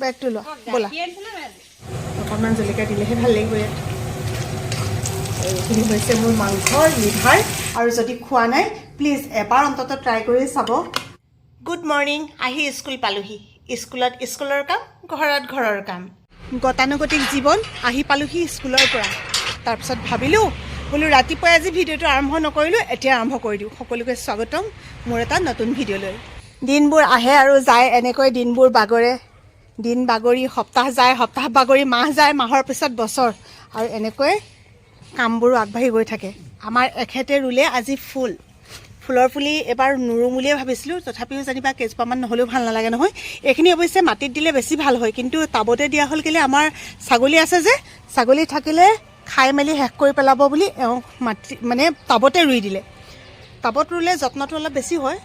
বেগটো লোৱা ব'লা। অকণমান জলকীয়া দিলেহে ভাল লাগিব ইয়াত। এইখিনি হৈছে মোৰ মাংসৰ লিভাৰ। আৰু যদি খোৱা নাই প্লিজ এবাৰ অন্ততঃ ট্ৰাই কৰি চাব। গুড মৰ্ণিং আহি স্কুল পালোহি। স্কুলত স্কুলৰ কাম ঘৰত ঘৰৰ কাম। গতানুগতিক জীৱন আহি পালোহি স্কুলৰ পৰা। তাৰপিছত ভাবিলোঁ বোলো ৰাতিপুৱাই আজি ভিডিঅ'টো আৰম্ভ নকৰিলোঁ এতিয়া আৰম্ভ কৰি দিওঁ। সকলোকে স্বাগতম মোৰ এটা নতুন ভিডিঅ'লৈ। দিনবোৰ আহে আৰু যায় এনেকৈ দিনবোৰ বাগৰে। দিন বাগৰি সপ্তাহ যায় সপ্তাহ বাগৰি মাহ যায় মাহৰ পিছত বছৰ। আৰু এনেকৈ কামবোৰো আগবাঢ়ি গৈ থাকে। আমাৰ এখেতে ৰুলে আজি ফুল। ফুলৰ পুলি এবাৰ নুৰুম বুলিয়ে ভাবিছিলোঁ। তথাপিও যেনিবা কেইজোপামান নহ'লেও ভাল নালাগে নহয়। এইখিনি অৱশ্যে মাটিত দিলে বেছি ভাল হয়। কিন্তু টাবতে দিয়া হ'ল কেলৈ আমাৰ ছাগলী আছে যে ছাগলী থাকিলে খাই মেলি শেষ কৰি পেলাব বুলি এওঁ মাটি মানে টাবতে ৰুই দিলে। টাবত ৰুলে যত্নটো অলপ বেছি হয়।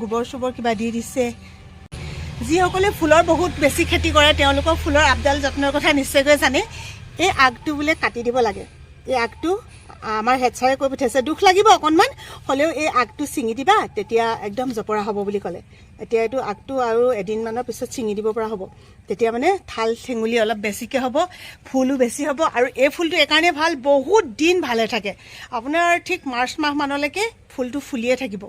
গোবৰ চোবৰ কিবা দি দিছে। যিসকলে ফুলৰ বহুত বেছি খেতি কৰে তেওঁলোকৰ ফুলৰ আপডাল যত্নৰ কথা নিশ্চয়কৈ জানে। এই আগটো বোলে কাটি দিব লাগে। এই আগটো আমাৰ হেড ছাৰে কৈ পঠিয়াইছে, দুখ লাগিব অকণমান, হ'লেও এই আগটো ছিঙি দিবা, তেতিয়া একদম জপৰা হ'ব বুলি ক'লে। এতিয়া এইটো আগটো আৰু এদিনমানৰ পিছত ছিঙি দিব পৰা হ'ব। তেতিয়া মানে ঠাল ঠেঙুলি অলপ বেছিকৈ হ'ব, ফুলো বেছি হ'ব আৰু এই ফুলটো এইকাৰণে ভালো, বহুত দিন ভালে থাকে। আপোনাৰ ঠিক মাৰ্চ মাহমানলৈকে ফুলটো ফুলিয়ে থাকিব।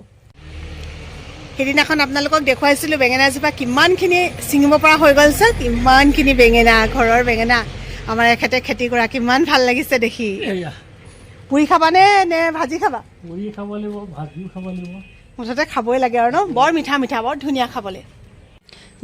সেইদিনাখন আপোনালোকক দেখুৱাইছিলোঁ বেঙেনাজোপা কিমানখিনি ছিঙিব পৰা হৈ গ'ল চাওক কিমানখিনি বেঙেনা ঘৰৰ বেঙেনা। আমাৰ এখেতে খেতি কৰা কিমান ভাল লাগিছে দেখি। পুৰি খাবানে নে ভাজি খাবা? পুৰি খাব লাগিব ভাজিও খাব লাগিব। মুঠতে খাবই লাগে আৰু ন? বৰ মিঠা মিঠা বৰ ধুনীয়া খাবলৈ।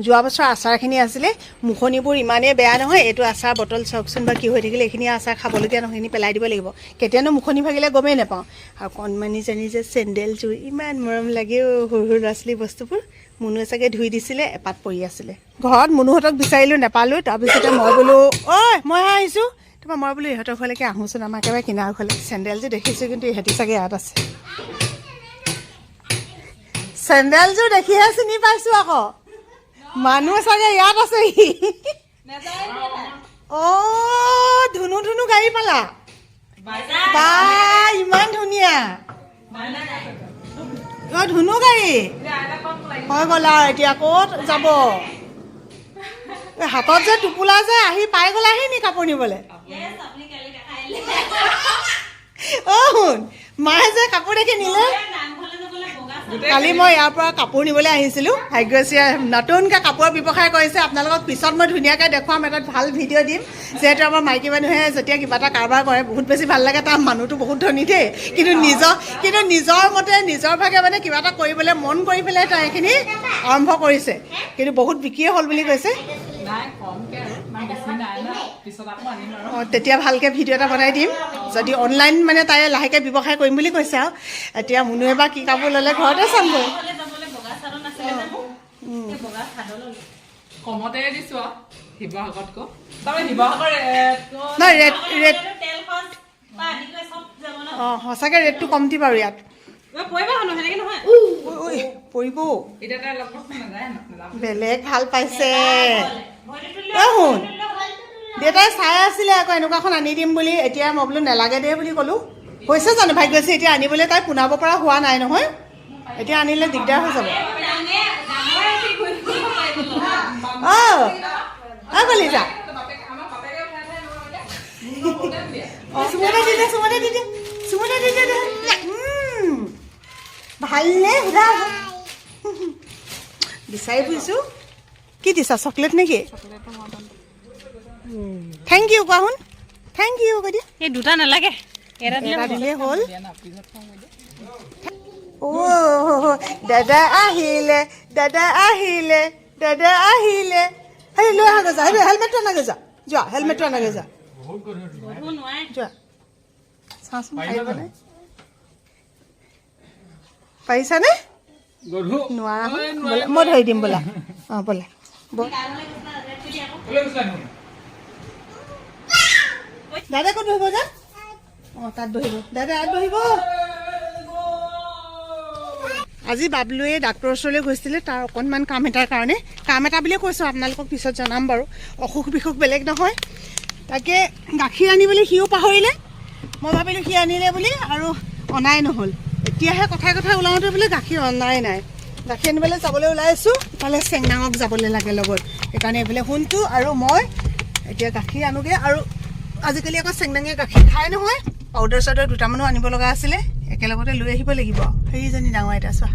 যোৱা বছৰ আচাৰখিনি আছিলে মুখনিবোৰ ইমানেই বেয়া নহয় এইটো আচাৰ বটল চাওকচোন বা কি হৈ থাকিলে এইখিনি আচাৰ খাবলগীয়া নহয় এইখিনি পেলাই দিব লাগিব। কেতিয়ানো মুখনি ভাগিলে গমেই নাপাওঁ। আৰু কণমানিজনী যে চেণ্ডেলযোৰ ইমান মৰম লাগে সৰু সৰু ল'ৰা ছোৱালী বস্তুবোৰ। মুনুৱে চাগে ধুই দিছিলে এপাত পৰি আছিলে। ঘৰত মুনুহঁতক বিচাৰিলোঁ নাপালোঁ তাৰপিছতে মই বোলো ঐ মইহে আহিছোঁ। তাৰপৰা মই বোলো ইহঁতৰ ঘৰলৈকে আহোঁচোন আমাৰ একেবাৰে কিনাৰ ঘৰলৈ। চেণ্ডেলযোৰ দেখিছোঁ কিন্তু ইহঁতি চাগে ইয়াত আছে। চেণ্ডেলযোৰ দেখিহে চিনি পাইছোঁ আকৌ। মানুহ চাগে ইয়াত আছেহি। অ' ধুনু ধুনু গাড়ী পালা। বা ইমান ধুনীয়া। অ' ধুনু গাড়ী। হৈ গ'ল আৰু এতিয়া ক'ত যাব? হাতত যে টোপোলা যে আহি পাই গ'লাহি নি কাপোৰ নিবলৈ। অ' শুন মায়ে যে কাপোৰ দেখি নিলে। কালি মই ইয়াৰ পৰা কাপোৰ নিবলৈ আহিছিলোঁ। ভাগ্যশ্ৰীয়ে নতুনকৈ কাপোৰৰ ব্যৱসায় কৰিছে। আপোনালোকক পিছত মই ধুনীয়াকৈ দেখুৱাম। এটা ভালো ভিডিঅ' দিম। যিহেতু আমাৰ মাইকী মানুহে যেতিয়া কিবা এটা কাৰোবাৰ কৰে বহুত বেছি ভালো লাগে। তাৰ মানুহটো বহুত ধনী দেই। কিন্তু নিজৰ কিন্তু নিজৰ মতে নিজৰ ভাগে মানে কিবা এটা কৰিবলৈ মন কৰি পেলাই তাই এইখিনি আৰম্ভ কৰিছে। কিন্তু বহুত বিকিয়ে হ'ল বুলি কৈছে। অঁ তেতিয়া ভালকৈ ভিডিঅ' এটা বনাই দিম। যদি অনলাইন মানে তাই লাহেকৈ ব্যৱসায় কৰিম বুলি কৈছে আৰু। এতিয়া মুনুৱে বা কি কাপোৰ ল'লে ঘৰতে চামগৈ। কমতে দিছো আৰু শিৱসাগৰতকৈ। তাৰমানে শিৱসাগৰ ৰেটকৈ নাই ৰেট ৰেট অঁ সঁচাকৈ ৰেটটো কমটি বাৰু ইয়াত। পৰিব বেলেগ ভাল পাইছে। অ শুন। দেউতাই চাই আছিলে আকৌ এনেকুৱাখন আনি দিম বুলি, এতিয়া মই বোলো নেলাগে দে বুলি ক'লোঁ। হৈছে জানো ভাগ্যশ্ৰী এতিয়া আনিবলৈ তাই পোনাব পৰা হোৱা নাই নহয়। এতিয়া আনিলে দিগদাৰ হৈ যাব। অঁ অঁ চুমতে দি দে চুমতে দি দে চুমতে দি দে ভালনে সোধা? বিচাৰি ফুৰিছোঁ। কি দিছা, চকলেট নেকি? থেংক ইউ কোৱা শুন থেংক ইউ কৈ দিয়া এই দুটা নালাগে। এটা দিলেই হ'ল। অ' দাদা আহিলে দাদা আহিলে দাদা আহিলে। হেৰি লৈ আহা যা হেৰি হেলমেটটো আনাগৈ যা যোৱা হেলমেটটো আনাগৈ যা যোৱা। চাচোন পাৰিছানে? নোৱাৰা মই ধৰি দিম বোলা। অঁ বোলে। ব'ল। দাদা ক'ত বহিব যা? অঁ তাত বহিব। দাদা ইয়াত বহিব। আজি বাবলুৱে ডাক্তৰৰ ওচৰলৈ গৈছিলে তাৰ অকণমান কাম এটাৰ কাৰণে। কাম এটা বুলিয়ে কৈছোঁ আপোনালোকক পিছত জনাম বাৰু। অসুখ বিসুখ বেলেগ নহয়। তাকে গাখীৰ আনিবলৈ সিও পাহৰিলে। মই ভাবিলোঁ সি আনিলে বুলি আৰু অনাই নহ'ল। এতিয়াহে কথাই কথাই ওলাওঁতে বোলে গাখীৰ অনাই নাই। গাখীৰ আনিবলৈ যাবলৈ ওলাই আছোঁ। ইফালে চেংনাঙক যাবলৈ লাগে লগত। সেইকাৰণে এইফালে সোণটো আৰু মই এতিয়া গাখীৰ আনোগৈ আৰু আজিকালি আকৌ চেংনাঙে গাখীৰ খায় নহয়। পাউডাৰ চাউডাৰ দুটামানো আনিব লগা আছিলে একেলগতে লৈ আহিব লাগিব সেইজনী ডাঙৰ আইতা চোৱা।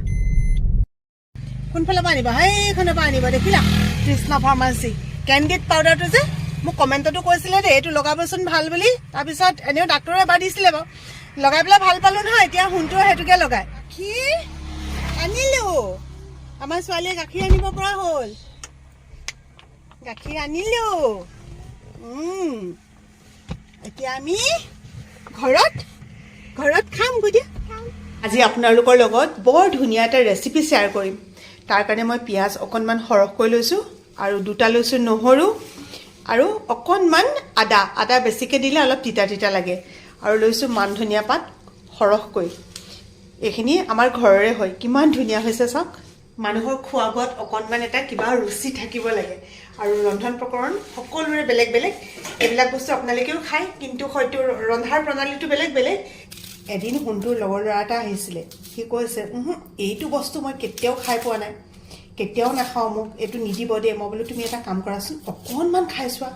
কোনফালৰ পৰা আনিবা? সেইখনৰ পৰা আনিবা দেখিলা? কৃষ্ণ ফাৰ্মাচী কেণ্ডিড পাউডাৰটো যে মোক কমেণ্টতো কৈছিলে দেই এইটো লগাবচোন ভাল বুলি। তাৰপিছত এনেও ডাক্তৰে এবাৰ দিছিলে বাৰু। লগাই পেলাই ভাল পালোঁ নহয় এতিয়া সোণটো সেইটোকে লগাই। কি? আনিলোঁ। আমাৰ ছোৱালীয়ে গাখীৰ আনিব পৰা হ'ল। গাখীৰ আনিলোঁ। এতিয়া আমি ঘৰত ঘৰত খাম দিয়া আজি আপোনালোকৰ লগত বৰ ধুনীয়া এটা ৰেচিপি শ্বেয়াৰ কৰিম। তাৰ কাৰণে মই পিঁয়াজ অকণমান সৰহকৈ লৈছোঁ আৰু দুটা লৈছোঁ নহৰু আৰু অকণমান আদা। আদা বেছিকৈ দিলে অলপ তিতা তিতা লাগে। আৰু লৈছোঁ মান ধনিয়া পাত সৰহকৈ। এইখিনি আমাৰ ঘৰৰে হয়। কিমান ধুনীয়া হৈছে চাওক। মানুহৰ খোৱা বোৱাত অকণমান এটা কিবা ৰুচি থাকিব লাগে। আৰু ৰন্ধন প্ৰকৰণ সকলোৰে বেলেগ বেলেগ। এইবিলাক বস্তু আপোনালোকেও খায় কিন্তু হয়তো ৰন্ধাৰ প্ৰণালীটো বেলেগ বেলেগ। এদিন সোণটোৰ লগৰ ল'ৰা এটা আহিছিলে। সি কৈছে এইটো বস্তু মই কেতিয়াও খাই পোৱা নাই। কেতিয়াও নাখাওঁ মোক এইটো নিদিব দেই। মই বোলো তুমি এটা কাম কৰাচোন অকণমান খাই চোৱা।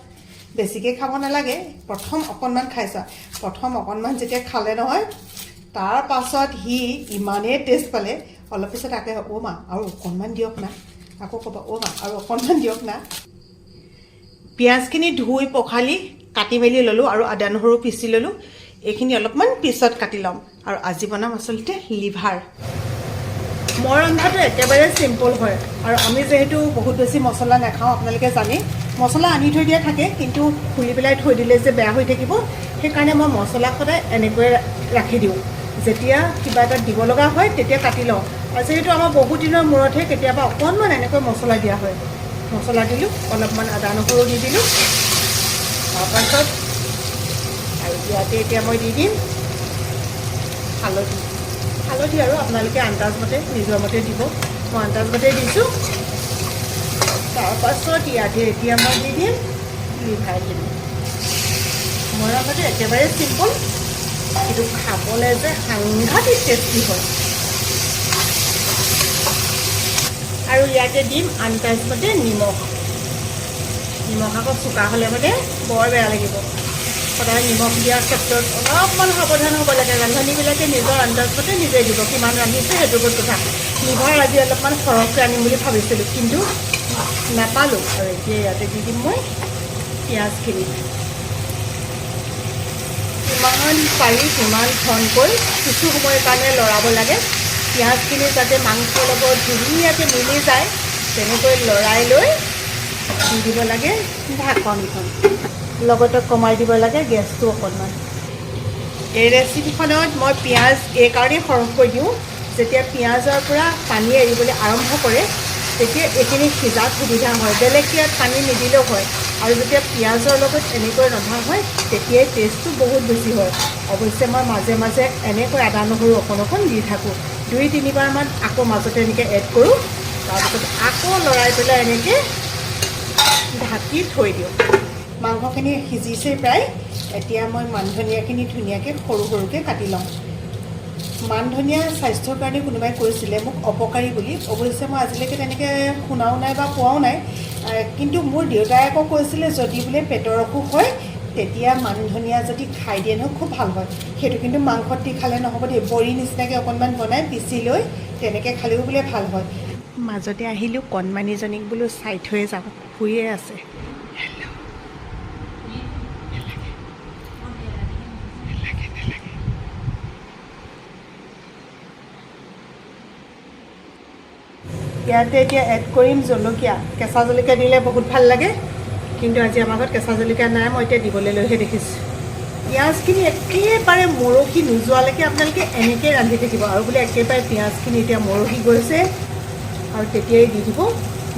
বেছিকৈ খাব নালাগে প্ৰথম অকণমান খাই চোৱা। প্ৰথম অকণমান যেতিয়া খালে নহয় তাৰ পাছত সি ইমানেই টেষ্ট পালে। অলপ পিছত তাকে অ' মা আৰু অকণমান দিয়ক না। আকৌ ক'ব অ' মা আৰু অকণমান দিয়ক না। পিঁয়াজখিনি ধুই পখালি কাটি মেলি ল'লোঁ আৰু আদা নহৰু পিচি ল'লোঁ। এইখিনি অলপমান পিছত কাটি ল'ম। আৰু আজি বনাম আচলতে লিভাৰ। মই ৰন্ধাটো একেবাৰে চিম্পল হয়। আৰু আমি যিহেতু বহুত বেছি মছলা নাখাওঁ আপোনালোকে জানেই। মছলা আনি থৈ দিয়া থাকে কিন্তু খুলি পেলাই থৈ দিলে যে বেয়া হৈ থাকিব সেইকাৰণে মই মছলা সদায় এনেকৈ ৰাখি দিওঁ। যেতিয়া কিবা এটা দিব লগা হয় তেতিয়া কাটি লওঁ। আৰু যিহেতু আমাৰ বহুত দিনৰ মূৰতহে কেতিয়াবা অকণমান এনেকৈ মছলা দিয়া হয়। মছলা দিলোঁ অলপমান আদা নহৰু দি দিলোঁ। তাৰপাছত আৰু ইয়াতে এতিয়া মই দি দিম। হালধি। হালধি আৰু আপোনালোকে আন্দাজ মতে, নিজৰ মতে দিব। মই আন্দাজ মতে দিছোঁ। তাৰপাছত ইয়াতে এতিয়া মই দি দিম লিভাৰ দিম মই ৰন্ধাটো একেবাৰে চিম্পল কিন্তু খাবলৈ যে সাংঘাতিক টেষ্টি হয়। আৰু ইয়াতে দিম আন্দাজ মতে নিমখ। নিমখ আকৌ চোকা হ'লে মানে বৰ বেয়া লাগিব। সদায় নিমখ দিয়াৰ ক্ষেত্ৰত অলপমান সাৱধান হ'ব লাগে। ৰান্ধনীবিলাকে নিজৰ আন্দাজমতে নিজে দিব কিমান ৰান্ধিছে সেইটো ওপৰত কথা। লিভাৰ আজি অলপমান সৰহকৈ আনিম বুলি ভাবিছিলোঁ কিন্তু নাপালোঁ। আৰু এতিয়া ইয়াতে দি দিম মই পিঁয়াজখিনি। যিমান পাৰি সিমান ঘনকৈ কিছু সময়ৰ কাৰণে লৰাব লাগে। পিঁয়াজখিনি যাতে মাংসৰ লগত ধুনীয়াকৈ মিলি যায় তেনেকৈ লৰাই লৈ দি দিব লাগে? ঢাকনখন লগতে কমাই দিব লাগে গেছটো অকণমান। এই ৰেচিপিখনত মই পিঁয়াজ এইকাৰণেই সৰহকৈ দিওঁ যেতিয়া পিঁয়াজৰ পৰা পানী এৰিবলৈ আৰম্ভ কৰে তেতিয়া এইখিনি সিজাত সুবিধা হয়। বেলেগ ইয়াত পানী নিদিলেও হয়। আৰু যেতিয়া পিঁয়াজৰ লগত এনেকৈ ৰন্ধা হয় তেতিয়াই টেষ্টটো বহুত বেছি হয়। অৱশ্যে মই মাজে মাজে এনেকৈ আদা নহৰু অকণ অকণ দি থাকোঁ। দুই তিনিবাৰমান আকৌ মাজতে এনেকৈ এড কৰোঁ। তাৰপিছত আকৌ লৰাই পেলাই এনেকৈ ঢাকি থৈ দিওঁ। মাংসখিনি সিজিছে প্ৰায়। এতিয়া মই মান ধনিয়াখিনি ধুনীয়াকৈ সৰু সৰুকৈ কাটি লওঁ। মান ধনিয়া স্বাস্থ্যৰ কাৰণে কোনোবাই কৈছিলে মোক অপকাৰী বুলি। অৱশ্যে মই আজিলৈকে তেনেকৈ শুনাও নাই বা পোৱাও নাই। কিন্তু মোৰ দেউতাই আকৌ কৈছিলে, যদি বোলে পেটৰ অসুখ হয় তেতিয়া মান ধনিয়া যদি খাই দিয়ে নহয় খুব ভাল হয়। সেইটো কিন্তু মাংসত দি খালে নহ'ব দেই। বড়ি নিচিনাকৈ অকণমান বনাই পিচি লৈ তেনেকৈ খালেও বোলে ভাল হয়। মাজতে আহিলোঁ কণমানিজনীক বোলো চাই থৈ যাওঁ। শুয়ে আছে। ইয়াতে এতিয়া এড কৰিম জলকীয়া। কেঁচা জলকীয়া দিলে বহুত ভাল লাগে। কিন্তু আজি আমাৰ ঘৰত কেঁচা জলকীয়া নাই, মই এতিয়া দিবলৈ লৈহে দেখিছোঁ। পিঁয়াজখিনি একেবাৰে মৰহি নোযোৱালৈকে আপোনালোকে এনেকৈ ৰান্ধি থাকিব আৰু বোলে একেবাৰে পিঁয়াজখিনি এতিয়া মৰহি গৈছে আৰু তেতিয়াই দি দিব।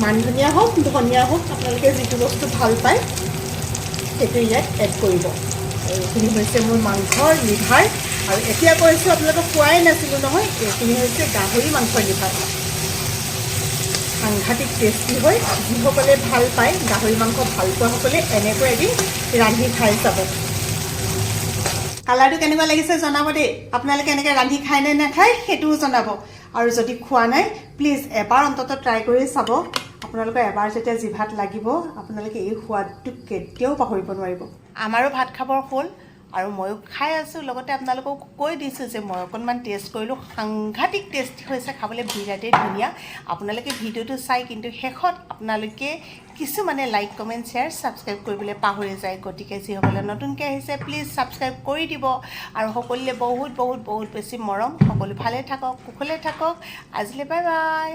মান ধনিয়া হওক ধনিয়া হওক, আপোনালোকে যিটো বস্তু ভালো পায়, সেইটো ইয়াত এড কৰিব। আৰু এইখিনি হৈছে মোৰ মাংসৰ লিভাৰ। আৰু এতিয়া কৈছোঁ আপোনালোকক কোৱাই নাছিলোঁ নহয়, এইখিনি হৈছে গাহৰি মাংসৰ লিভাৰ। সাংঘাতিক টেষ্টি হয়। যিসকলে ভাল পায় গাহৰি মাংস ভাল পোৱাসকলে এনেকৈ এদিন ৰান্ধি খাই চাব। কালাৰটো কেনেকুৱা লাগিছে জনাব দেই। আপোনালোকে এনেকৈ ৰান্ধি খায় নে নাখায় সেইটোও জনাব। আৰু যদি খোৱা নাই প্লিজ এবাৰ অন্ততঃ ট্ৰাই কৰি চাব। আপোনালোকৰ এবাৰ যেতিয়া জিভাত লাগিব আপোনালোকে এই সোৱাদটো কেতিয়াও পাহৰিব নোৱাৰিব। আমাৰো ভাত খাবৰ হ'ল। আৰু ময়ো খাই আছোঁ লগতে আপোনালোকক কৈ দিছোঁ যে মই অকণমান টেষ্ট কৰিলোঁ। সাংঘাতিক টেষ্টি হৈছে খাবলৈ বিৰাটেই ধুনীয়া। আপোনালোকে ভিডিঅ'টো চাই কিন্তু শেষত আপোনালোকে কিছুমানে লাইক কমেণ্ট শ্বেয়াৰ ছাবস্ক্ৰাইব কৰিবলৈ পাহৰি যায়। গতিকে যিসকলে নতুনকৈ আহিছে প্লিজ ছাবস্ক্ৰাইব কৰি দিব। আৰু সকলোৱে বহুত বহুত বহুত বেছি মৰম। সকলো ভালে থাকক কুশলে থাকক। আজিলৈ বাই বাই